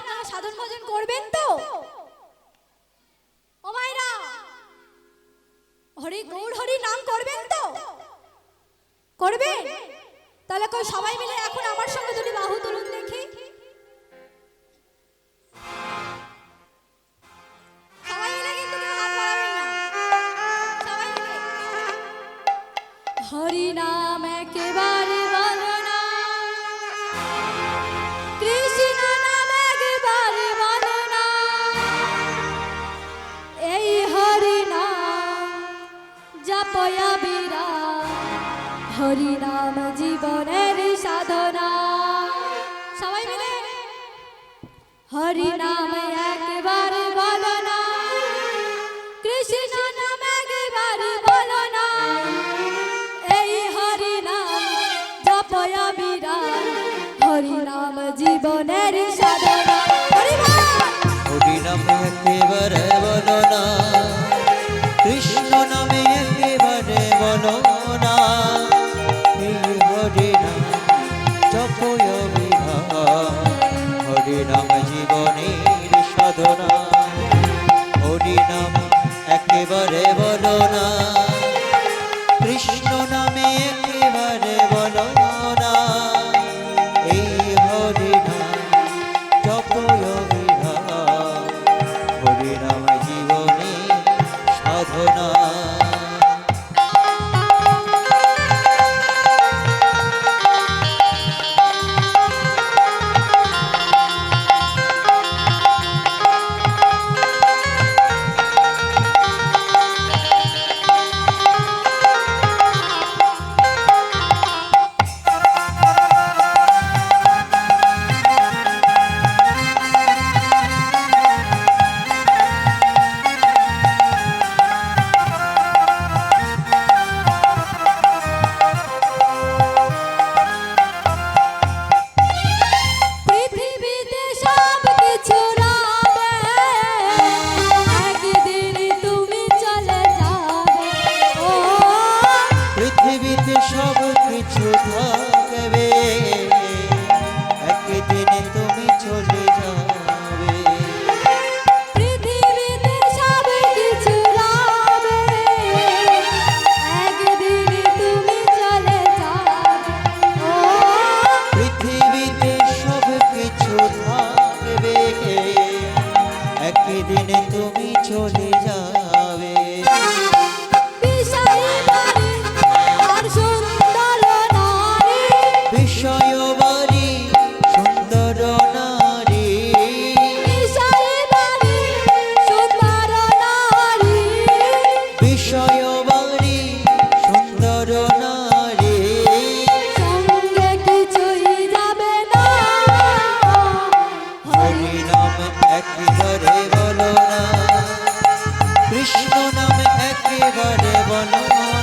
আপনারা সাধন ভজন করবেন তো? ও হরি গৌর হরি নাম করবেন তো? করবেন? তাহলে সবাই মিলে এখন আমার সঙ্গে যদি বাহু তুলুন কৃষ্ণ একেবারে বনমা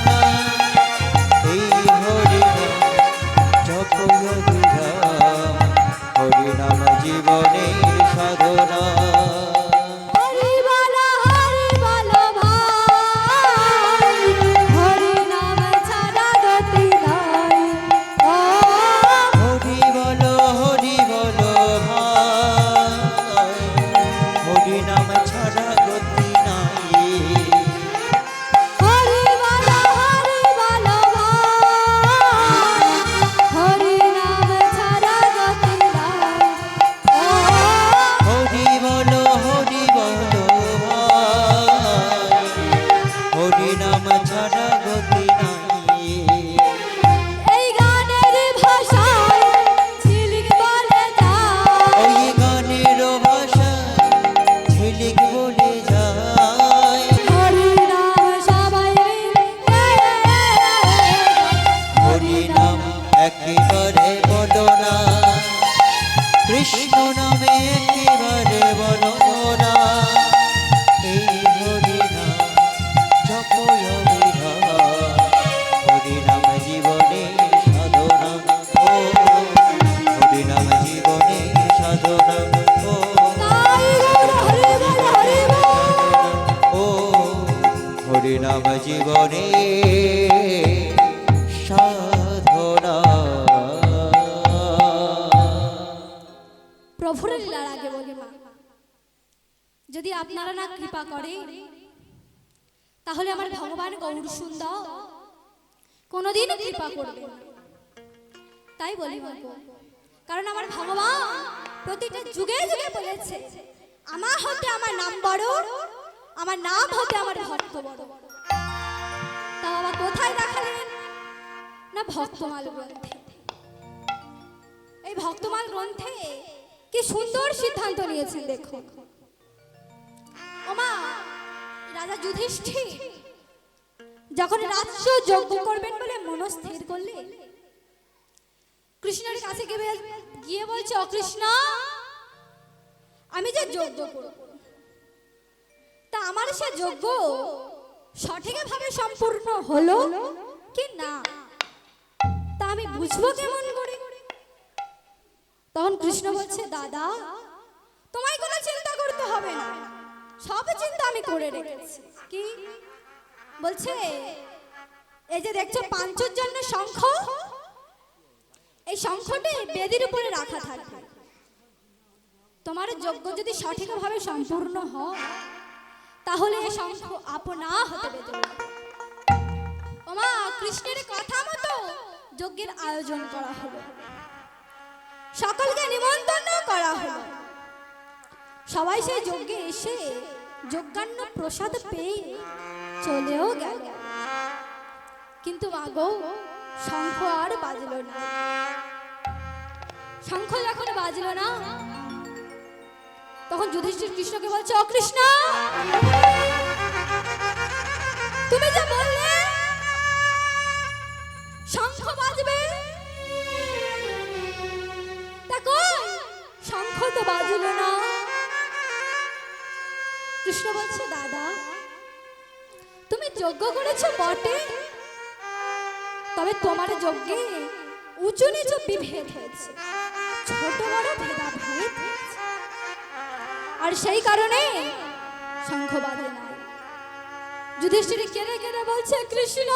যদি আপনারা না কৃপা করে, তাহলে আমার ভগবান গৌর সুন্দর কোনোদিনও কৃপা করবে তাই বলি কারণ আমার ভগবান প্রতিটা যুগে যুগে বলেছে, আমার হতে আমার নাম বড়, আমার নাম হতে আমার ভক্ত বড়। তা বাবা কোথায় দেখালেন না ভক্তমাল গ্রন্থে? এই ভক্তমাল গ্রন্থে কি সুন্দর সিদ্ধান্ত নিয়েছেন দেখো ওমা, রাজা যুধিষ্ঠির, যখন রাজ্য যজ্ঞ করবেন বলে মনস্থির করলে কৃষ্ণের কাছে গিয়ে বলছে অকৃষ্ণ আমি যে যজ্ঞ করব, তা আমার সে যজ্ঞ সঠিকভাবে সম্পূর্ণ হলো কি না? তা আমি বুঝব কেমন তখন কৃষ্ণ বলছে দাদা তোমায় কোনো চিন্তা করতে হবে না। সব চিন্তা আমি করে রেখেছি। কি? বলছে এই যে দেখছ পাঞ্চজন্য শঙ্খ? এই শঙ্খটি বেদির উপরে রাখা থাকবে তোমার যজ্ঞ যদি সঠিকভাবে সম্পূর্ণ হয় তাহলে এই শঙ্খ আপনা হতে বেঁধে। ওমা কৃষ্ণের কথা মতো যজ্ঞের আয়োজন করা হলো। সকলকে নিমন্ত্রণ করা হলো। সবাই সেই যজ্ঞে এসে যজ্ঞান্ন প্রসাদ পেয়ে চলেও গেল। কিন্তু মাগো, শঙ্খ আর বাজলো না। শঙ্খ যখন বাজলো না, তখন যুধিষ্ঠির কৃষ্ণকে বলছে অকৃষ্ণ তুমি যে বললে বাজলো না? কৃষ্ণ বলছে, দাদা, তুমি যজ্ঞ করেছ বটে? তবে তোমার যজ্ঞে উঁচু নিচু বিভেদ হয়েছে, ছোট বড় ভেদাভেদ আর সেই কারণে শঙ্খ বাজে না যুধিষ্ঠির কেড়ে কেড়ে বলছে, কৃষ্ণ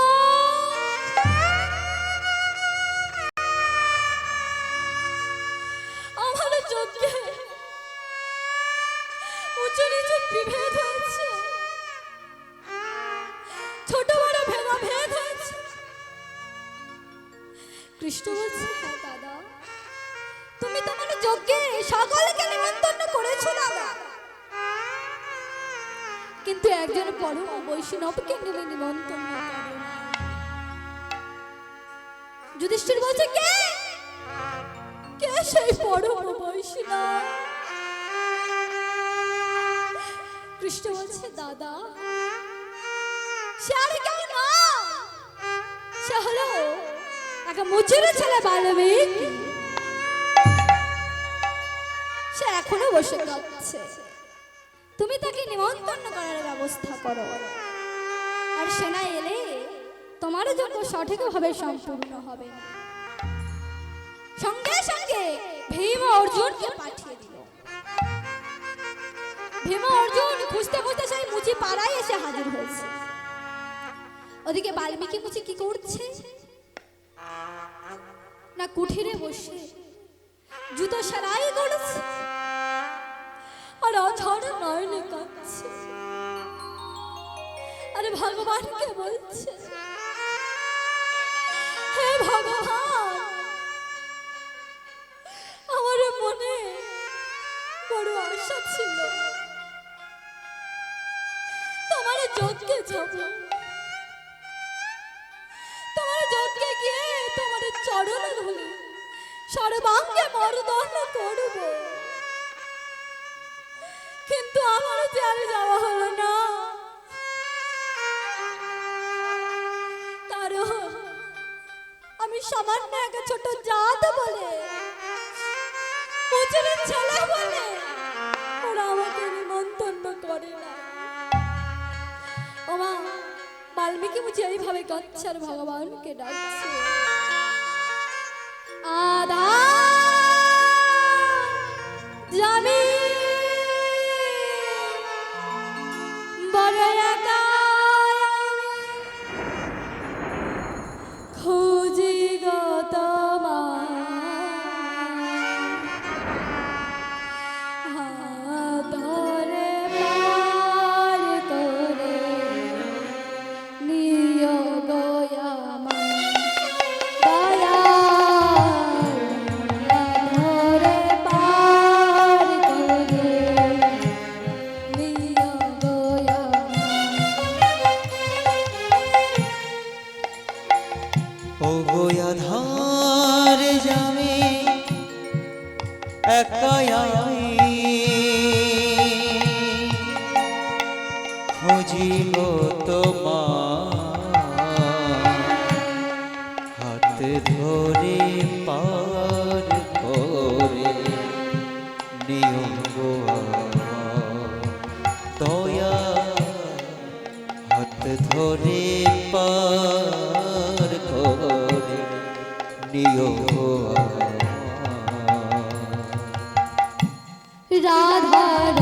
হ্যাঁ কিন্তু একজন পরম বৈষ্ণবকে তুমি নিমন্ত্রণ যুধিষ্ঠির বলছে কে? কে সেই পরম বৈষ্ণব কৃষ্ণ বলছে দাদা সে আর কেউ না। সে হলো একটা মুচুরে ছেলে বালবিক সে এখনও বসে কাঁদছে। তুমি তাকে নিমন্ত্রণ করার ব্যবস্থা করো। আর সেনা এলে তোমার যজ্ঞ সঠিকভাবে সম্পূর্ণ হবে সঙ্গে সঙ্গে ভীম অর্জুনকে পাঠিয়ে দিল। ভীম অর্জুন খুঁজতে খুঁজতে সেই মুচি পাড়ায় এসে হাজির হয়েছে। ওদিকে বাল্মীকি মুচি কি করছে? না কুঠিরে বসে জুতো সেলাই করেছে আর অঝড় নয়নে কাঁদছে। আরে ভগবানকে বলছে? হে ভগবান! আমার মনে বড় আশা ছিল। যজ্ঞে যাব তোমার যজ্ঞে গিয়ে তোমার চরণ ধরে সর্বাঙ্গে মর্দন করব। কিন্তু আমার যে যাওয়া হলো না। কারণ আমি সামান্য একটা ছোট জাত বলে। মুচুরের ছেলে বলে। ওরা আমাকে নিমন্ত্রণ করে না। ওমা বাল্মীকি বুঝি এইভাবে কচ্ছার ভগবানকে ডাকছে। আদা জামি নিয়ম রাধা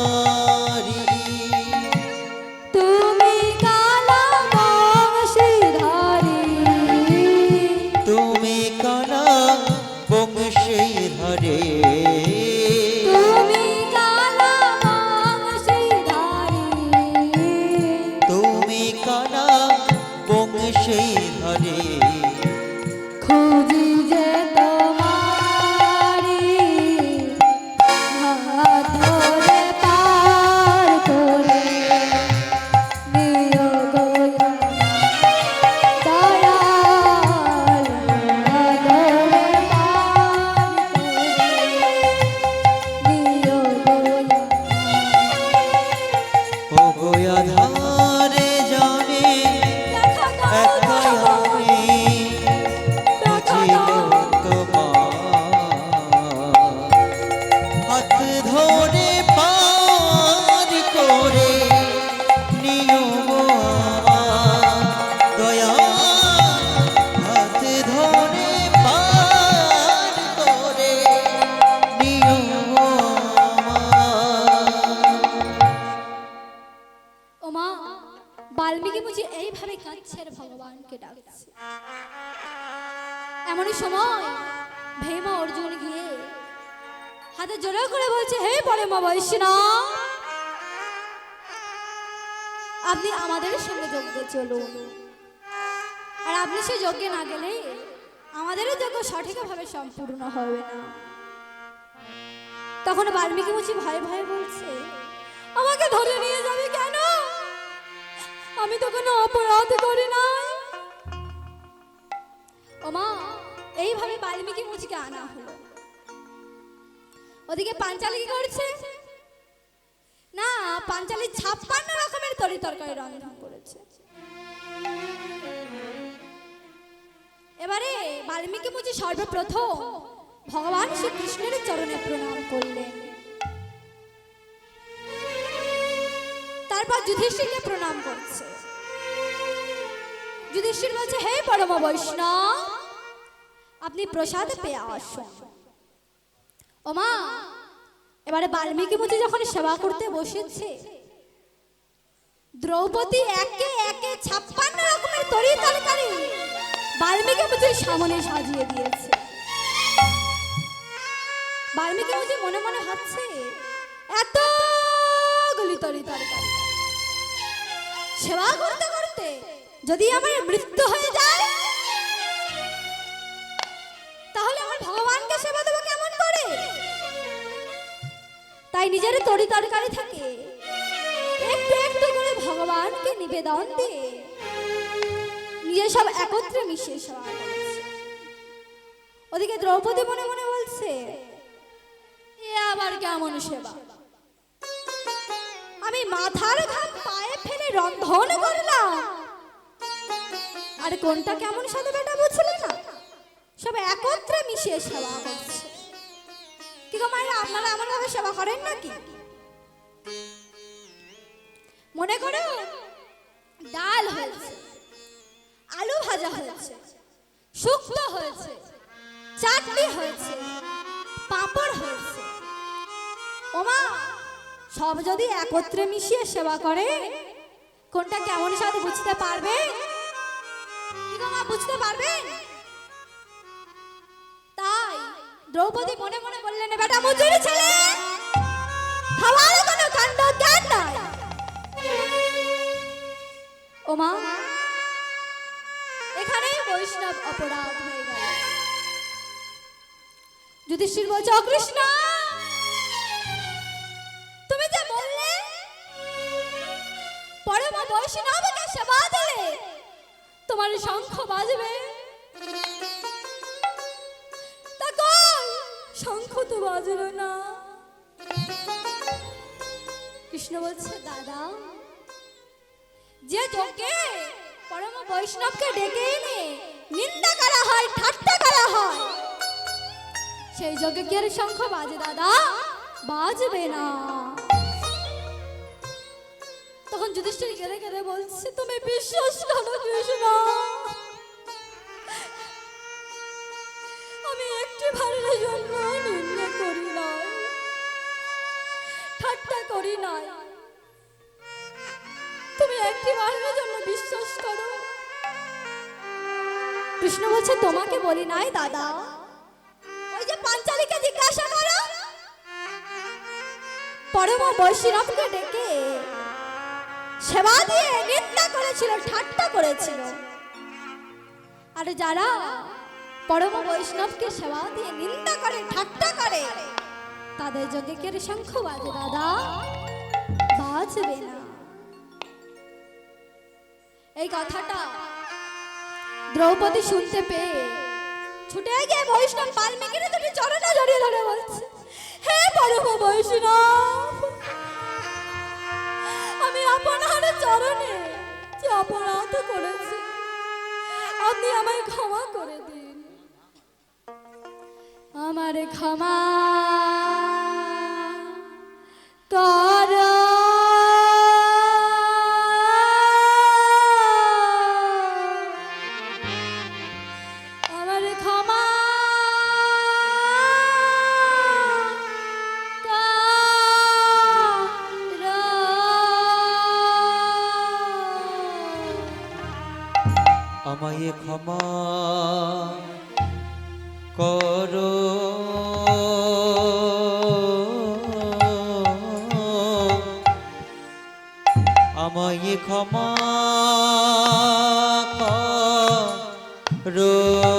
আপনি আমাদের সঙ্গে যজ্ঞে চলুন। আর আপনি সে যজ্ঞে না গেলে আমাদেরও যজ্ঞ সঠিকভাবে সম্পূর্ণ হবে না। তখন বাল্মীকি মুচি ভয়ে ভয়ে বলছে, আমাকে ধরে নিয়ে যাবে কেন? আমি তো কোনো অপরাধ করি নাই। ওমা, এইভাবে বাল্মীকি মুচিকে আনা হলো। ওদিকে পাঞ্চালি কি করছে না পাঞ্চালি ছাপ্পান্ন রকমের তরি তরকারি রন্ধন করেছে। এবারে বাল্মীকি মুচি সর্বপ্রথম ভগবান শ্রীকৃষ্ণের চরণে প্রণাম করলেন। তারপর যুধিষ্ঠিরকে প্রণাম করছে। যুধিষ্ঠির বলছে, হে পরম বৈষ্ণব, আপনি প্রসাদ পেয়ে আসুন। ওমা এবারে বাল্মীকি মুচি যখন সেবা করতে বসেছে, দ্রৌপদী একে একে ছাপ্পান্ন রকমের তরি তরকারি বাল্মীকি মুচির সামনে সাজিয়ে দিয়েছে। বাল্মীকি মুচি মনে মনে ভাবছে, এত গুলি তরি তরকারি। সেবা করতে করতে যদি আমার মৃত্যু হয়ে যায়, তাহলে আমার ভগবানকে সেবা দেবো তাই নিজের তরি তরকারি থাকে। একটু একটু করে ভগবানকে নিবেদন দিয়ে নিজে সব একত্রে মিশিয়ে সেবা ওদিকে দ্রৌপদী মনে মনে বলছে, এ আবার কেমন সেবা। আমি মাথার ঘাম পায়ে ফেলে রন্ধন করলাম। আর কোনটা কেমন সাথে বেটা বুঝলে না? সব একত্রে মিশিয়ে সেবা করছে। কি মায়েরা আপনারা এমন সেবা করেন নাকি? মনে করো, ডাল হয়েছে, আলু ভাজা হয়েছে, শুক্তো হয়েছে, চাটনি হয়েছে, পাঁপড় হয়েছে। ওমা, সব যদি একত্রে মিশিয়ে সেবা করে, কোনটা কেমন স্বাদ বুঝতে পারবে বুঝতে পারবেন? দ্রৌপদী মনে মনে বললেন, বেটা মজুরি ছেলে খাওয়ার কোনো কাণ্ড, জ্ঞান নাই। ওমা, এখানেই বৈষ্ণব অপরাধ হয়ে গেল। যুধিষ্ঠির বলছে, অকৃষ্ণ, তুমি যে বললে, পরম বৈষ্ণবকে সেবা দিলে, তোমার শঙ্খ বাজবে। তো বাজলো না। কৃষ্ণ বলছে, দাদা, যে যজ্ঞে পরম বৈষ্ণবকে ডেকে এনে নিন্দা করা হয়, ঠাট্টা করা হয়, সেই যোগে কি আর শঙ্খ বাজে, দাদা? বাজবে না। তখন যুধিষ্ঠির কেঁদে কেঁদে বলছে, তুমি বিশ্বাস করো কৃষ্ণ আমি একটি ভারের জন্য নিন্দা করি নাই। ঠাট্টা করি নাই। তুমি একটি বারের জন্য বিশ্বাস করো। কৃষ্ণ বলছে, তোমাকে বলি নাই, দাদা। ওই যে পাঞ্চালীকে জিজ্ঞাসা করো। পরম বৈষ্ণবকে ডেকে সেবা দিয়ে নিন্দা করেছিল, ঠাট্টা করেছিল। আর যারা পরম বৈষ্ণবকে সেবা দিয়ে নিন্দা করে, ঠাট্টা করে। তাদের কে শঙ্খ বাজে, দাদা। বাজবে না। এই কথাটা দ্রৌপদী শুনতে পেয়ে ছুটে গিয়ে বৈষ্ণব বাল্মীকির দুটি চরণে জড়িয়ে ধরে বলছে, হে পরম বৈষ্ণব, আমি আপনার চরণে যে অপরাধ করেছি, আপনি আমায় ক্ষমা করে দিন। আমার ক্ষমা। কর আমার ক্ষমা। আমায় ক্ষমা করো। ক্ষমা করো।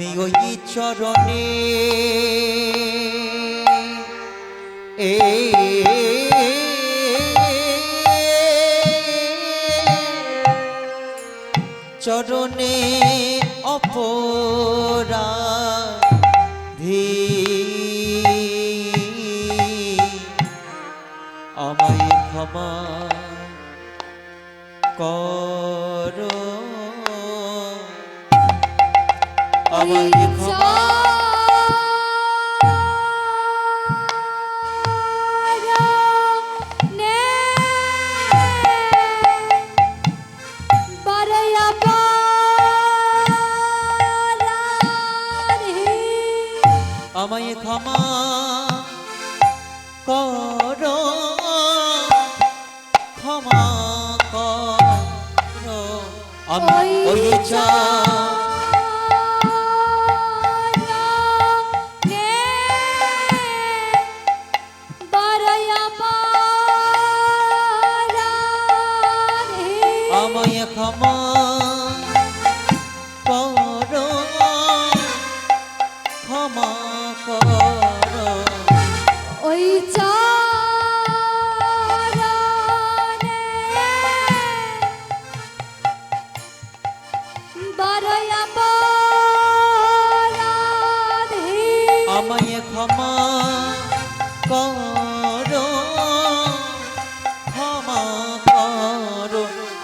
আমি ওই চরণে আমায় ক্ষমা করো ক্ষমা করো। আমি ওই চা আমায় ক্ষমা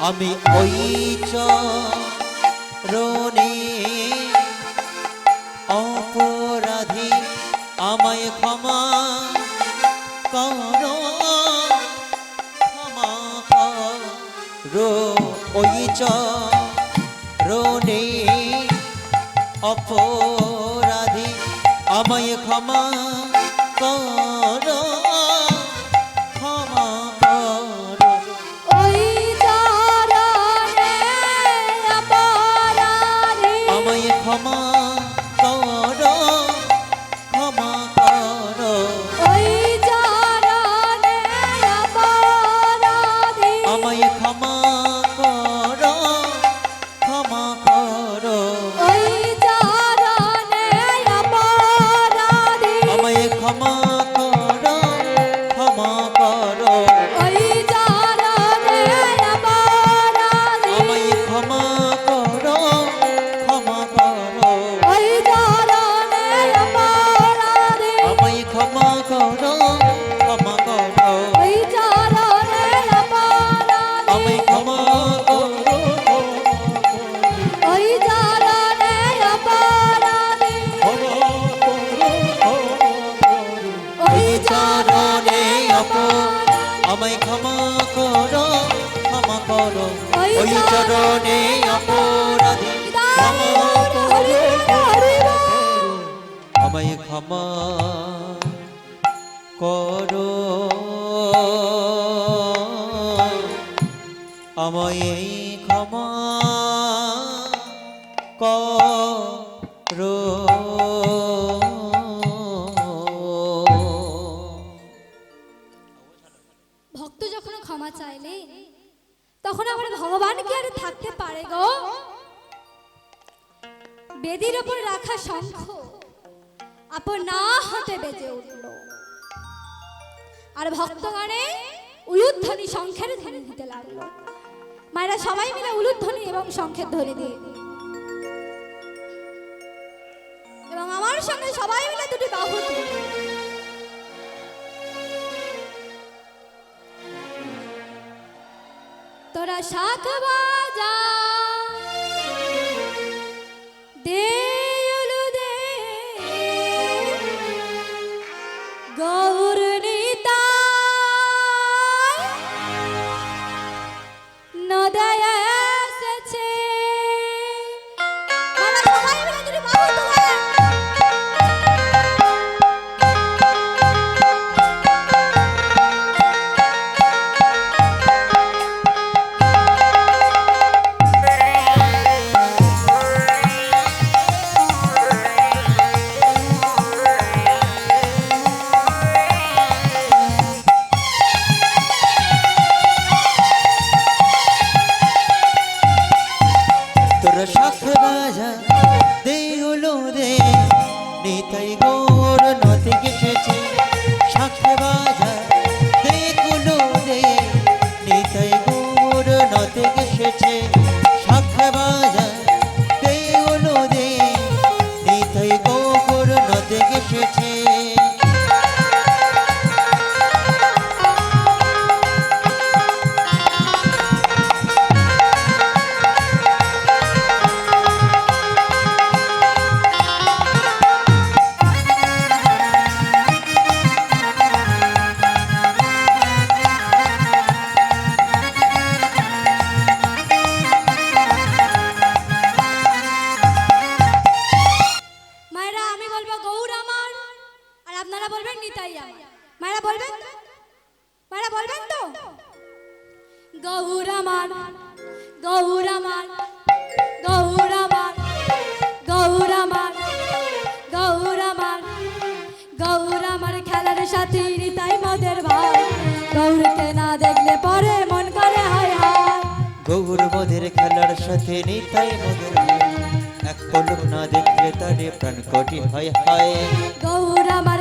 আমি ওই চরণে অপরাধী, আমায় ক্ষমা করো ক্ষমা করো। ওই চরণে অপরাধী, আমায় ক্ষমা করো। আমায় ক্ষমা করো। আমায় ক্ষমা করো। ভক্ত যখন ক্ষমা চাইলে, তখন আমার ভগবান কি আর থাকতে পারে গো? বেদির ওপর রাখা শঙ্খ। আপন না হতে বেজে উঠল আর ভক্তগণে উলুধ্বনি শঙ্খের ধ্বনি দিতে লাগল মায়েরা সবাই মিলে উলুধ্বনি এবং শঙ্খের ধ্বনি দিয়ে এবং আমার সঙ্গে সবাই মিলে দুটি বাহু তোরা শাক বাজা তোর শাখ রাজা দে রে নিতাই গোর নদী গেছেছে শাখ বাজা আপনারা বলবেন নিতাইয়া মায়েরা বলবেন? মায়েরা বলবেন তো? গৌরামান গৌরামান গৌরামান গৌরামান গৌরামান গৌরামার খেলার সাথে নিতাই মদের ভাই। গৌরকে না দেখলে পরে মন করে হায় হায়। গৌর মদের খেলার সাথে নিতাই মদের ভাই। এক পলক না দেখলে তারে প্রাণ কঠিন হয় হায়। গৌর আমার